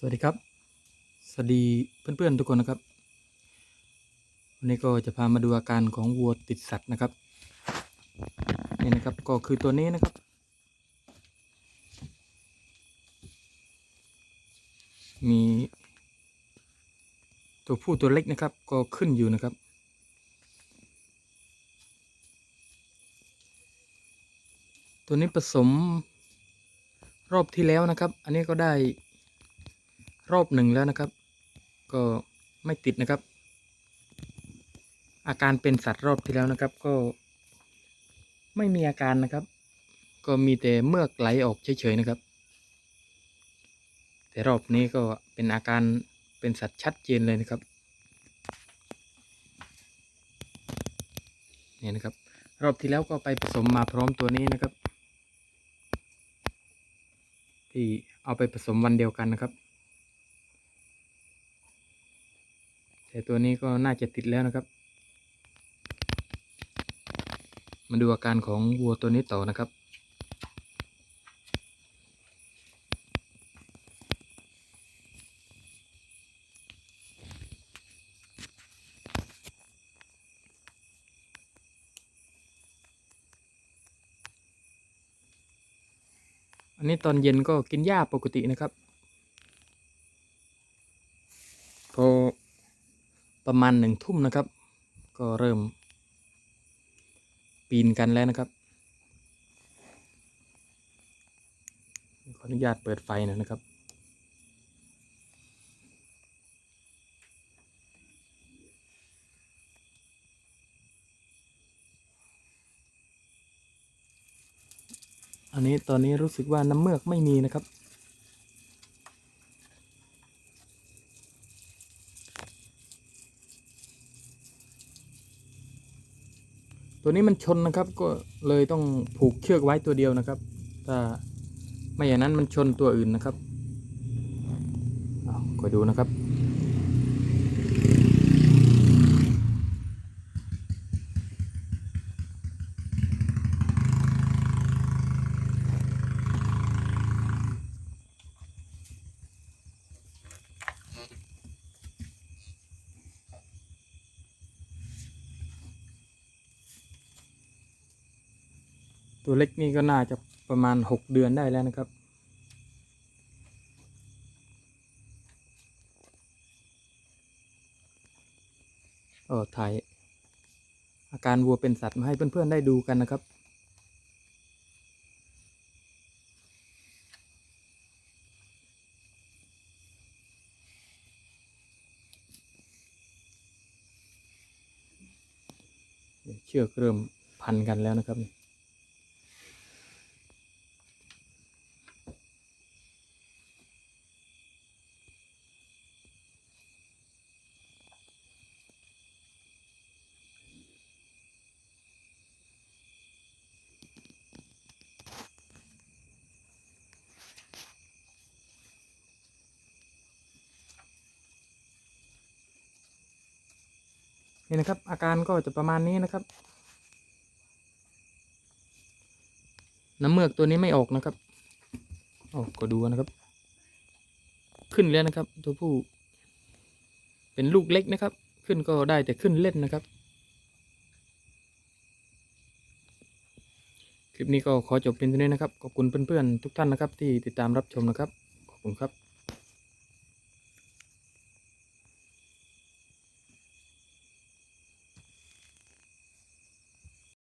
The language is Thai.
สวัสดีครับ สวัสดีเพื่อนๆทุกคนนะครับ วันนี้ก็จะพามาดูอาการของวัวติดสัตว์นะครับ นี่นะครับก็คือตัวนี้นะครับ มีตัวผู้ตัวเล็กนะครับ ก็ขึ้นอยู่นะครับ ตัวนี้ผสมรอบที่แล้วนะครับ อันนี้ก็ได้ รอบหนึ่งแล้วนะครับ ก็ไม่ติดนะครับ อาการเป็นสัตว์รอบที่แล้วนะครับ ก็ไม่มีอาการนะครับ ก็มีแต่เมือกไหลออกเฉยๆนะครับ แต่รอบนี้ก็เป็นอาการเป็นสัตว์ชัดเจนเลยนะครับนี่นะครับ รอบที่แล้วก็ไปผสมมาพร้อมตัวนี้นะครับ ที่เอาไปผสมวันเดียวกันนะครับ แต่ตัวนี้ก็น่าจะติดแล้วนะครับ มาดูอาการของวัวตัวนี้ต่อนะครับ อันนี้ตอนเย็นก็กินหญ้าปกตินะครับ พอ ประมาณหนึ่งทุ่มนะครับ ก็เริ่ม ปีนกันแล้วนะครับขออนุญาตเปิดไฟหน่อยนะครับ อันนี้ตอนนี้รู้สึกว่าน้ำเมือกไม่มีนะครับ ตัวนี้มันชนนะครับก็เลยต้องผูกเชือกไว้ตัวเดียวนะครับ ถ้าไม่อย่างนั้นมันชนตัวอื่นนะครับอ้าคอยดูนะครับ ตัวเล็กนี่ก็น่าจะประมาณหกเดือนได้แล้วนะครับ เออถ่ายอาการวัวเป็นสัตว์มาให้เพื่อนๆได้ดูกันนะครับเชือกเริ่มพันกันแล้วนะครับ นี่นะครับ อาการก็จะประมาณนี้นะครับ น้ำเมือกตัวนี้ไม่ออกนะครับโอ้ก็ดูนะครับ ขึ้นแล้วนะครับ ตัวผู้ เป็นลูกเล็กนะครับ ขึ้นก็ได้แต่ขึ้นเล่นนะครับ คลิปนี้ก็ขอจบเพียงเท่านี้นะครับ ขอบคุณเพื่อนๆทุกท่านนะครับ ที่ติดตามรับชมนะครับ ขอบคุณครับ